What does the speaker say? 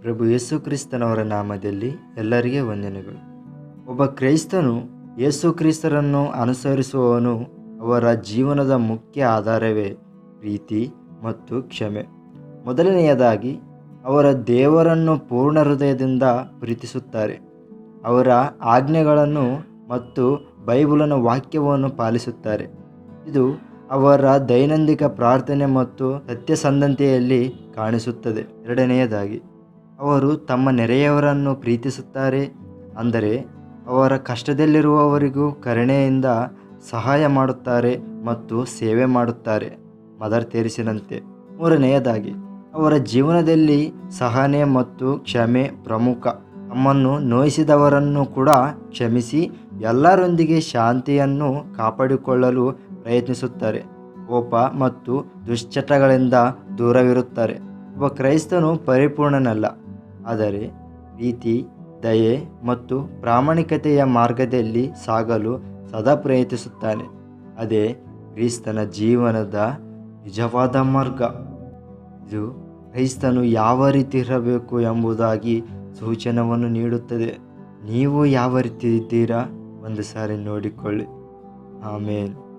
ಪ್ರಭು ಯೇಸು ಕ್ರಿಸ್ತನವರ ನಾಮದಲ್ಲಿ ಎಲ್ಲರಿಗೆ ವಂದನೆಗಳು. ಒಬ್ಬ ಕ್ರೈಸ್ತನು ಯೇಸು ಕ್ರಿಸ್ತರನ್ನು ಅನುಸರಿಸುವವನು ಅವರ ಜೀವನದ ಮುಖ್ಯ ಆಧಾರವೇ, ಪ್ರೀತಿ ಮತ್ತು ಕ್ಷಮೆ. ಮೊದಲನೆಯದಾಗಿ, ಅವರ ದೇವರನ್ನು ಪೂರ್ಣ ಹೃದಯದಿಂದ ಪ್ರೀತಿಸುತ್ತಾರೆ. ಅವರ ಆಜ್ಞೆಗಳನ್ನು ಮತ್ತು ಬೈಬಲನ ವಾಕ್ಯವನ್ನು ಪಾಲಿಸುತ್ತಾರೆ. ಇದು ಅವರ ದೈನಂದಿನ ಪ್ರಾರ್ಥನೆ ಮತ್ತು ಸತ್ಯಸಂಧತೆಯಲ್ಲಿ ಕಾಣಿಸುತ್ತದೆ. ಎರಡನೆಯದಾಗಿ ಅವರು ತಮ್ಮ ನೆರೆಯವರನ್ನು ಪ್ರೀತಿಸುತ್ತಾರೆ, ಅಂದರೆ ಅವರ ಕಷ್ಟದಲ್ಲಿರುವವರಿಗೂ ಕರುಣೆಯಿಂದ ಸಹಾಯ ಮಾಡುತ್ತಾರೆ ಮತ್ತು ಸೇವೆ ಮಾಡುತ್ತಾರೆ. ಮದರ್ ತೇರಿಸಿದಂತೆ. ಮೂರನೆಯದಾಗಿ, ಅವರ ಜೀವನದಲ್ಲಿ ಸಹನೆ ಮತ್ತು ಕ್ಷಮೆ ಪ್ರಮುಖ. ತಮ್ಮನ್ನು ನೋಯಿಸಿದವರನ್ನು ಕೂಡ ಕ್ಷಮಿಸಿ, ಎಲ್ಲರೊಂದಿಗೆ ಶಾಂತಿಯನ್ನು ಕಾಪಾಡಿಕೊಳ್ಳಲು ಪ್ರಯತ್ನಿಸುತ್ತಾರೆ. ಕೋಪ ಮತ್ತು ದುಶ್ಚಟಗಳಿಂದ ದೂರವಿರುತ್ತಾರೆ. ಒಬ್ಬ ಕ್ರೈಸ್ತನು ಪರಿಪೂರ್ಣನಲ್ಲ. ಆದರೆ ಪ್ರೀತಿ ದಯೆ ಮತ್ತು ಪ್ರಾಮಾಣಿಕತೆಯ ಮಾರ್ಗದಲ್ಲಿ ಸಾಗಲು ಸದಾ ಪ್ರಯತ್ನಿಸುತ್ತಾನೆ. ಅದೇ ಕ್ರಿಸ್ತನ ಜೀವನದ ನಿಜವಾದ ಮಾರ್ಗ. ಇದು ಕ್ರೈಸ್ತನು ಯಾವ ರೀತಿ ಇರಬೇಕು ಎಂಬುದಾಗಿ ಸೂಚನವನ್ನು ನೀಡುತ್ತದೆ. ನೀವು ಯಾವ ರೀತಿ ಇದ್ದೀರಾ? ಒಂದು ಸಾರಿ ನೋಡಿಕೊಳ್ಳಿ. ಆಮೇಲೆ